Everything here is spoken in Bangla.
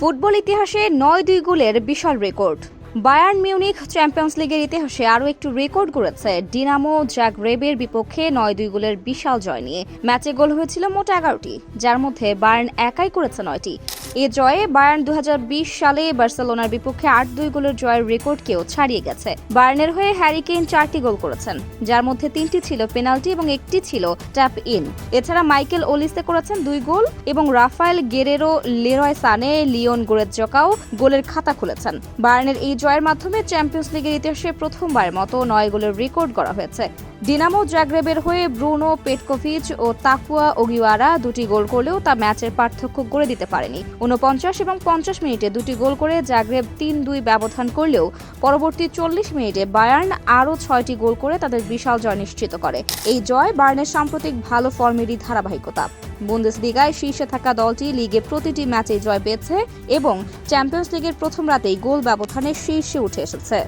ফুটবল ইতিহাসে নয় দুই গোলের বিশাল রেকর্ড। বায়ার্ন মিউনিক চ্যাম্পিয়ন্স লিগের ইতিহাসে আরও একটু রেকর্ড করেছে ডিনামো জাগরেবের বিপক্ষে নয় দুই গোলের বিশাল জয় নিয়ে। ম্যাচে গোল হয়েছিল মোট এগারোটি, যার মধ্যে বায়ার্ন একাই করেছে নয়টি। এ জয়ে বায়ার্ন দু হাজার বিশ সালে বার্সেলোনার বিপক্ষে আট দুই গোলের জয়ের রেকর্ডকেও ছাড়িয়ে গেছে। বায়ার্নের হয়ে হ্যারি কেইন চারটি গোল করেছেন, যার মধ্যে তিনটি ছিল পেনাল্টি এবং একটি ছিল ট্যাপ ইন। এছাড়া মাইকেল ওলিসে করেছেন দুই গোল এবং Raphael Guerreiro, Leroy Sane, Leon গোরেৎজকাও গোলের খাতা খুলেছেন। বায়ার্নের এই জয়ের মাধ্যমে চ্যাম্পিয়ন্স লিগের ইতিহাসে প্রথমবারের মতো নয় গোলের রেকর্ড করা হয়েছে। ডিনামো জাগরেবের হয়ে ব্রুনো পেটকোভিচ ও তাকুয়া ওগিওয়ারা দুটি গোল করলেও তা ম্যাচের পার্থক্য গড়ে দিতে পারেনি। উনপঞ্চাশ এবং পঞ্চাশ মিনিটে দুটি গোল করে জাগরেব তিন দুই ব্যবধান করলেও পরবর্তী চল্লিশ মিনিটে বায়ার্ন আরও ছয়টি গোল করে তাদের বিশাল জয় নিশ্চিত করে। এই জয় বায়ার্নের সাম্প্রতিক ভালো ফর্মেরই ধারাবাহিকতা। বুন্দেসলিগায় শীর্ষে থাকা দলটি লিগে প্রতিটি ম্যাচে জয় পেয়েছে এবং চ্যাম্পিয়ন্স লিগের প্রথম রাতেই গোল ব্যবধানে শীর্ষে উঠে এসেছে।